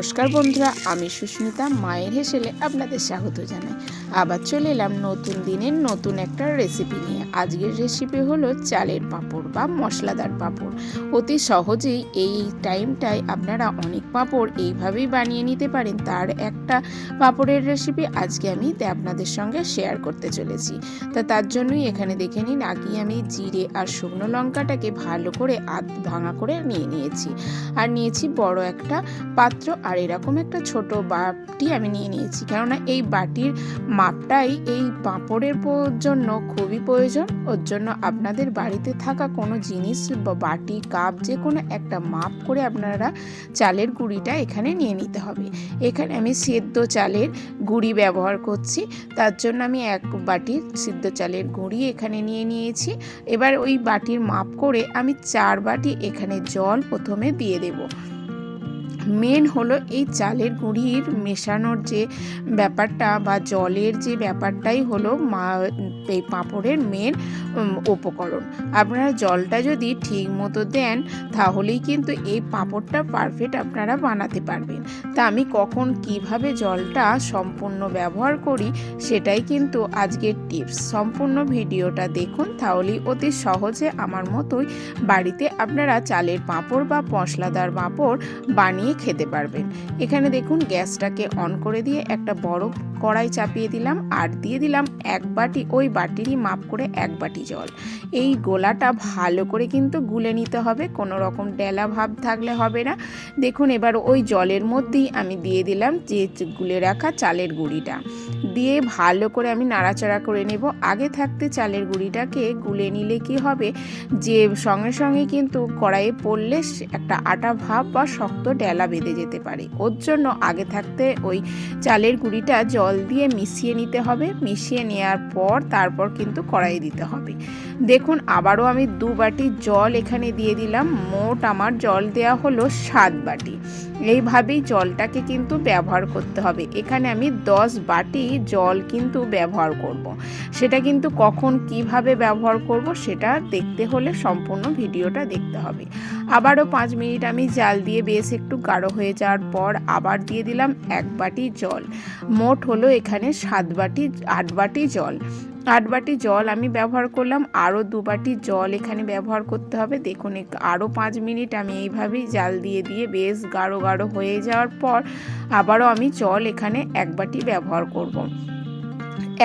নমস্কার বন্ধুরা, আমি সুস্মিতা, মায়ের হেসেলে আপনাদের স্বাগত জানাই। আবার চলে এলাম নতুন দিনের নতুন একটা রেসিপি নিয়ে। আজকের রেসিপি হলো চালের পাঁপড় বা মশলাদার পাঁপড়। অতি সহজেই এই টাইমটায় আপনারা অনেক পাঁপড় এইভাবেই বানিয়ে নিতে পারেন। তার একটা পাঁপড়ের রেসিপি আজকে আমি আপনাদের সঙ্গে শেয়ার করতে চলেছি। তা তার জন্যই এখানে দেখে নিন, আগে আমি জিরে আর শুকনো লঙ্কাটাকে ভালো করে আধ ভাঙা করে নিয়ে নিয়েছি। আর নিয়েছি বড় একটা পাত্র আর এরকম একটা ছোট বাটি আমি নিয়ে নিয়েছি। কেননা এই বাটির মাপটাই এই পাঁপড়ের জন্য খুবই প্রয়োজন। ওর জন্য আপনাদের বাড়িতে থাকা কোনো জিনিস বা বাটি, কাপ যে কোনো একটা মাপ করে আপনারা চালের গুঁড়িটা এখানে নিয়ে নিতে হবে। এখানে আমি সেদ্ধ চালের গুঁড়ি ব্যবহার করছি। তার জন্য আমি এক বাটি সিদ্ধ চালের গুঁড়ি এখানে নিয়ে নিয়েছি। এবার ওই বাটির মাপ করে আমি চার বাটি এখানে জল প্রথমে দিয়ে দেবো। মেন হলো এই চালের গুঁড়ির মেশানোর যে ব্যাপারটা বা জলের যে ব্যাপারটাই হলো মা, এই পাঁপড়ের মেন উপকরণ। আপনারা জলটা যদি ঠিক মতো দেন, তাহলেই কিন্তু এই পাঁপড়টা পারফেক্ট আপনারা বানাতে পারবেন। তা আমি কখন কীভাবে জলটা সম্পূর্ণ ব্যবহার করি, সেটাই কিন্তু আজকের টিপস সম্পূর্ণ ভিডিওটা দেখুন, তাহলেই অতি সহজে আমার মতোই বাড়িতে আপনারা চালের পাঁপড় বা মশলাদার পাঁপড় বানিয়ে খেতে পারবেন। এখানে দেখুন গ্যাসটাকে অন করে দিয়ে একটা বড় কড়াই চাপিয়ে দিলাম আর দিয়ে দিলাম এক বাটি ওই বাটিরই মাপ করে এক বাটি জল। এই গোলাটা ভালো করে কিন্তু গুলে নিতে হবে, কোনো রকম ডেলা ভাব থাকলে হবে না। দেখুন এবার ওই জলের মধ্যেই আমি দিয়ে দিলাম যে গুলে রাখা চালের গুঁড়িটা। দিয়ে ভালো করে আমি নাড়াচাড়া করে নেব। আগে থাকতে চালের গুঁড়িটাকে গুলে নিলে কি হবে? যে সঙ্গে সঙ্গে কিন্তু কড়াইয়ে পড়লে একটা আটা ভাব বা শক্ত ডেলা বেঁধে যেতে পারে। ওর জন্য আগে থাকতে ওই চালের গুঁড়িটা জল দিয়ে মিশিয়ে নিতে হবে। মিশিয়ে নেওয়ার পর তারপর কিন্তু কড়াইয়ে দিতে হবে। দেখুন, আবারও আমি দু বাটি জল এখানে দিয়ে দিলাম। মোট আমার জল দেওয়া হলো সাত বাটি। এইভাবেই জলটাকে কিন্তু ব্যবহার করতে হবে। এখানে আমি দশ বাটি জল কিন্তু ব্যবহার করব। সেটা কিন্তু কখন কীভাবে ব্যবহার করব সেটা দেখতে হলে সম্পূর্ণ ভিডিওটা দেখতে হবে। আবারও পাঁচ মিনিট আমি জাল দিয়ে বেশ একটু গাঢ় হয়ে যাওয়ার পর আবার দিয়ে দিলাম এক বাটি জল। মোট হলো এখানে সাত বাটি, আট বাটি জল। আট বাটি জল আমি ব্যবহার করলাম, আরও দু বাটি জল এখানে ব্যবহার করতে হবে। দেখুন আরও পাঁচ মিনিট আমি এইভাবেই জাল দিয়ে দিয়ে বেশ গাঢ় গাঢ় হয়ে যাওয়ার পর আবারও আমি জল এখানে এক বাটি ব্যবহার করব।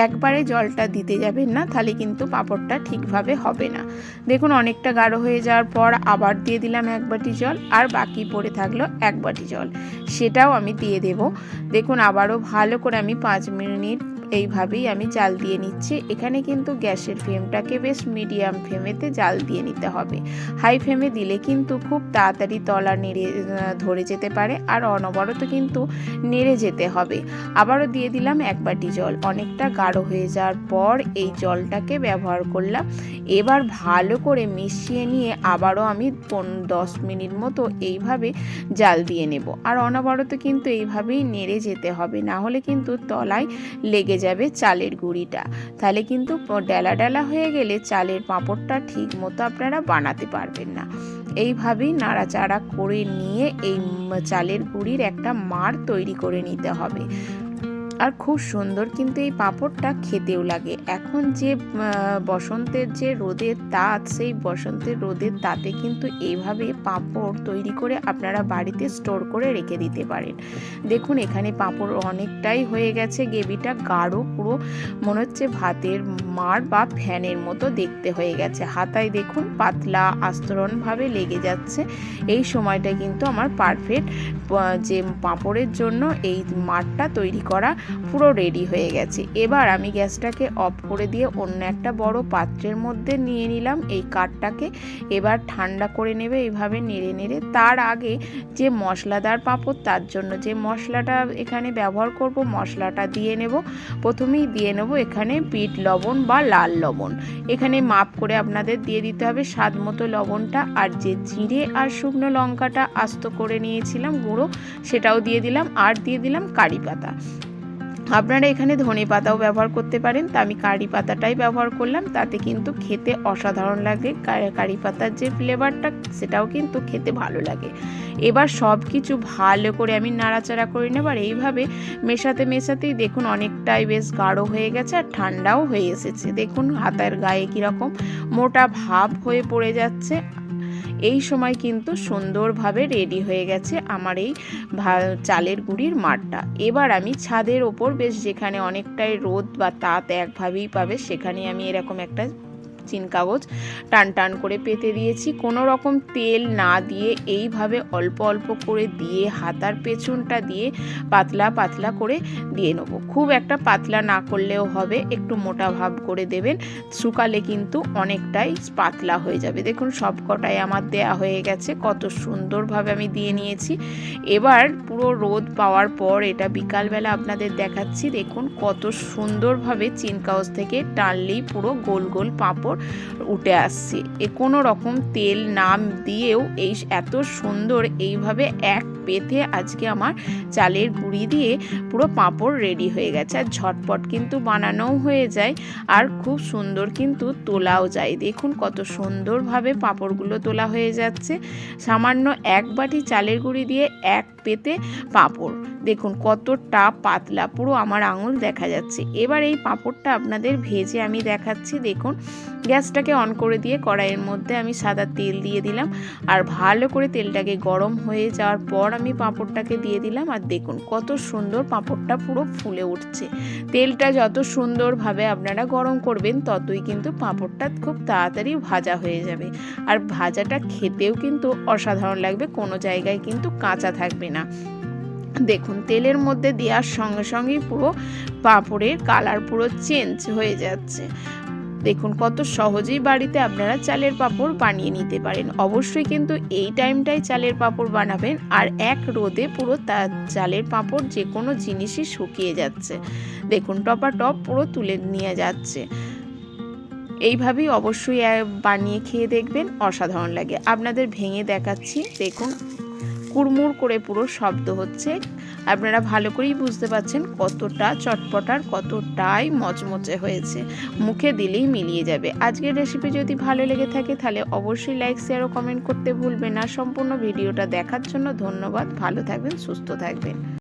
একবারে জলটা দিতে যাবেন না, তাহলে কিন্তু পাঁপড়টা ঠিকভাবে হবে না। দেখুন, অনেকটা গাঢ় হয়ে যাওয়ার পর আবার দিয়ে দিলাম এক বাটি জল, আর বাকি পড়ে থাকল এক বাটি জল। সেটাও আমি দিয়ে দেব। দেখুন, আবারও ভালো করে আমি পাঁচ মিনিট এইভাবেই আমি জাল দিয়ে নিচ্ছি। এখানে কিন্তু গ্যাসের ফ্লেমটাকে বেশ মিডিয়াম ফ্লেমেতে জাল দিয়ে নিতে হবে। হাই ফ্লেমে দিলে কিন্তু খুব তাড়াতাড়ি তলা নেড়ে ধরে যেতে পারে আর অনবরত কিন্তু নেড়ে যেতে হবে। আবারও দিয়ে দিলাম এক বাটি জল। অনেকটা গাঢ় হয়ে যাওয়ার পর এই জলটাকে ব্যবহার করলাম। এবার ভালো করে মিশিয়ে নিয়ে আবারও আমি দশ মিনিট মতো এইভাবে জাল দিয়ে নেব। আর অনবরত কিন্তু এইভাবেই নেড়ে যেতে হবে। না হলে কিন্তু তলায় লেগে যাবে চালের গুঁড়িটা। তাহলে কিন্তু ডেলা ডেলা হয়ে গেলে চালের পাঁপড়টা ঠিক মতো আপনারা বানাতে পারবেন না। এইভাবেই নাড়াচাড়া করে নিয়ে এই চালের গুঁড়ির একটা মার তৈরি করে নিতে হবে। আর খুব সুন্দর কিন্তু এই পাঁপড়টা খেতেও লাগে। এখন যে বসন্তের যে রোদের তাঁত সেই বসন্তের রোদের তাতে কিন্তু এইভাবে পাঁপড় তৈরি করে আপনারা বাড়িতে স্টোর করে রেখে দিতে পারেন। দেখুন, এখানে পাঁপড় অনেকটাই হয়ে গেছে। গ্রেভিটা গাঢ়, পুরো মনে হচ্ছে ভাতের মার বা ফ্যানের মতো দেখতে হয়ে গেছে। হাতায় দেখুন, পাতলা আস্তরণভাবে লেগে যাচ্ছে। এই সময়টা কিন্তু আমার পারফেক্ট যে পাঁপড়ের জন্য এই মাঠটা তৈরি করা পুরো রেডি হয়ে গেছে। এবার আমি গ্যাসটাকে অফ করে দিয়ে অন্য একটা বড় পাত্রের মধ্যে নিয়ে নিলাম এই কাঠটাকে। এবার ঠান্ডা করে নেবে এইভাবে নেড়ে নেড়ে। তার আগে যে মশলাদার পাঁপড়, তার জন্য যে মশলাটা এখানে ব্যবহার করব, মশলাটা দিয়ে নেব। প্রথমেই দিয়ে নেব এখানে বিট লবণ বা লাল লবণ। এখানে মাপ করে আপনাদের দিয়ে দিতে হবে স্বাদ মতো লবণটা। আর যে জিরে আর শুকনো লঙ্কাটা আস্ত করে নিয়েছিলাম গুঁড়ো, সেটাও দিয়ে দিলাম। আর দিয়ে দিলাম কারি পাতা। আপনারা এখানে ধনে পাতাও ব্যবহার করতে পারেন, তা আমি কারি পাতাটাই ব্যবহার করলাম, তাতে কিন্তু খেতে অসাধারণ লাগে। কারি পাতার যে ফ্লেভারটা সেটাও কিন্তু খেতে ভালো লাগে। এবার সব কিছু ভালো করে আমি নাড়াচাড়া করে নেব, আর এইভাবে মেশাতে মেশাতেই দেখুন অনেকটাই বেশ গাঢ় হয়ে গেছে, আর ঠান্ডাও হয়ে এসেছে। দেখুন হাতের গায়ে কীরকম মোটা ভাব হয়ে পড়ে যাচ্ছে। এই সময় কিন্তু সুন্দরভাবে রেডি হয়ে গেছে আমার এই চালের গুঁড়ির মাঠটা। এবার আমি ছাদের ওপর, বেশ যেখানে অনেকটাই রোদ বা তাপ একভাবেই পাবে, সেখানে আমি এরকম একটা চিন কাগজ টান টান করে পেতে দিয়েছি। কোনো রকম তেল না দিয়ে এইভাবে অল্প অল্প করে দিয়ে হাতার পেছনটা দিয়ে পাতলা পাতলা করে দিয়ে নেব। খুব একটা পাতলা না করলেও হবে, একটু মোটা ভাব করে দেবেন। শুকালে কিন্তু অনেকটাই পাতলা হয়ে যাবে। দেখুন সব কটাই আমার দেয়া হয়ে গেছে, কত সুন্দরভাবে আমি দিয়ে নিয়েছি। এবার পুরো রোদ পাওয়ার পর এটা বিকালবেলা আপনাদের দেখাচ্ছি। দেখুন কত সুন্দরভাবে চিন কাগজ থেকে টানলেই পুরো গোল গোল পাঁপড় উঠে আসছে। এ কোনো রকম তেল নাম দিয়েও এই এত সুন্দর এইভাবে এক পেতে আজকে আমার চালের গুঁড়ি দিয়ে পুরো পাঁপড় রেডি হয়ে গেছে। আর ঝটপট কিন্তু বানানোও হয়ে যায় আর খুব সুন্দর কিন্তু তোলাও যায়। দেখুন কত সুন্দরভাবে পাঁপড়গুলো তোলা হয়ে যাচ্ছে। সামান্য এক বাটি চালের গুঁড়ি দিয়ে এক পেতে পাঁপড়। দেখুন, কতটা পাতলা, পুরো আমার আঙুল দেখা যাচ্ছে। এবার এই পাঁপড়টা আপনাদের ভেজে আমি দেখাচ্ছি। দেখুন, গ্যাসটাকে অন করে দিয়ে কড়াইয়ের মধ্যে আমি সাদা তেল দিয়ে দিলাম। আর ভালো করে তেলটাকে গরম হয়ে যাওয়ার পর আমি পাঁপড়টাকে দিয়ে দিলাম। আর দেখুন, কত সুন্দর পাঁপড়টা পুরো ফুলে উঠছে। তেলটা যত সুন্দরভাবে আপনারা গরম করবেন, ততই কিন্তু পাঁপড়টা খুব তাড়াতাড়ি ভাজা হয়ে যাবে। আর ভাজাটা খেতেও কিন্তু অসাধারণ লাগবে। কোনো জায়গায় কিন্তু কাঁচা থাকবে না। দেখুন, তেলের মধ্যে দেওয়ার সঙ্গে সঙ্গেই পুরো পাঁপড়ের কালার পুরো চেঞ্জ হয়ে যাচ্ছে। দেখুন, কত সহজেই বাড়িতে আপনারা চালের পাঁপড় বানিয়ে নিতে পারেন। অবশ্যই কিন্তু এই টাইমটাই চালের পাঁপড় বানাবেন আর এক রোদে পুরো তা চালের পাঁপড় যে কোনো জিনিসই শুকিয়ে যাচ্ছে। দেখুন, টপা টপ পুরো তুলে নিয়ে যাচ্ছে। এইভাবেই অবশ্যই বানিয়ে খেয়ে দেখবেন, অসাধারণ লাগে। আপনাদের ভেঙে দেখাচ্ছি, দেখুন। কুড়মুড় করে পুরো শব্দ হচ্ছে। আপনারা ভালো করেই বুঝতে পারছেন কতটা চটপটার কতটাই মচমচে হয়েছে। মুখে দিলেই মিলিয়ে যাবে। আজকের রেসিপি যদি ভালো লেগে থাকে তাহলে অবশ্যই লাইক শেয়ার ও কমেন্ট করতে ভুলবেন না। সম্পূর্ণ ভিডিওটা দেখার জন্য ধন্যবাদ। ভালো থাকবেন, সুস্থ থাকবেন।